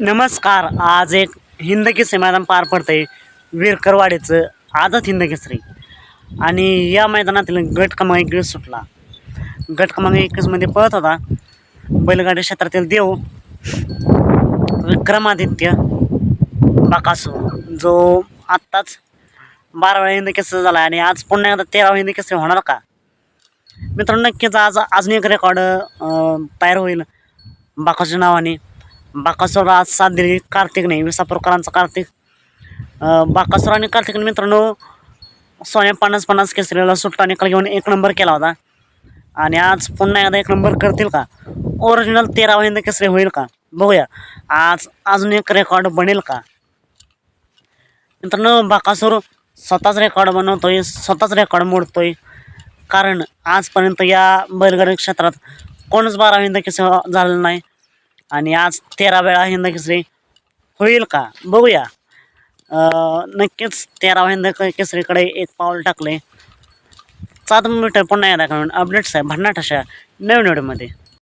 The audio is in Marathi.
नमस्कार आज एक हिंद केसरी मैदान पार पडतंय. विरकरवाडीचं आदत हिंद केसरी आणि या मैदानातील गट क्रमांक एकवीस सुटला. गट क्रमांक एकवीसमध्ये पळत होता. बैलगाडी क्षेत्रातील देव विक्रमादित्य बाकासू जो आत्ताच बारा वेळा हिंद केसरी झाला आणि आज पुन्हा एकदा तेरा हिंद केसरी होणार का? मित्रांनो नक्कीच आज अजून एक रेकॉर्ड तयार होईल बाकासूच्या नावाने. बाकासूर आज साथ दिली कार्तिकने विसापूरकरांचा कार्तिक. बाकासुरा बाकासूर आणि कार्तिकने मित्रांनो सोन्या पन्नास पन्नास केसरीला सुट्टा निकाल घेऊन एक नंबर केला होता. आणि आज पुन्हा एकदा एक नंबर करतील का? ओरिजिनल तेरा हिंद केसरी होईल का? बघूया. आज अजून एक रेकॉर्ड बनेल का? मित्रांनो बाकासूर स्वतःच रेकॉर्ड बनवतोय स्वतःच रेकॉर्ड मोडतोय. कारण आजपर्यंत या बैलगाडी क्षेत्रात कोणच बारा हिंद केसरी नाही. आणि आज तेरा वेळा हिंद केसरी होईल का? बघूया. नक्कीच तेरा हिंद केसरीकडे एक पाऊल टाकले. सात मिनिटं पुन्हा एकदा करून अपडेट्स आहे. भन्नाट अशा नवीन व्हिडिओमध्ये.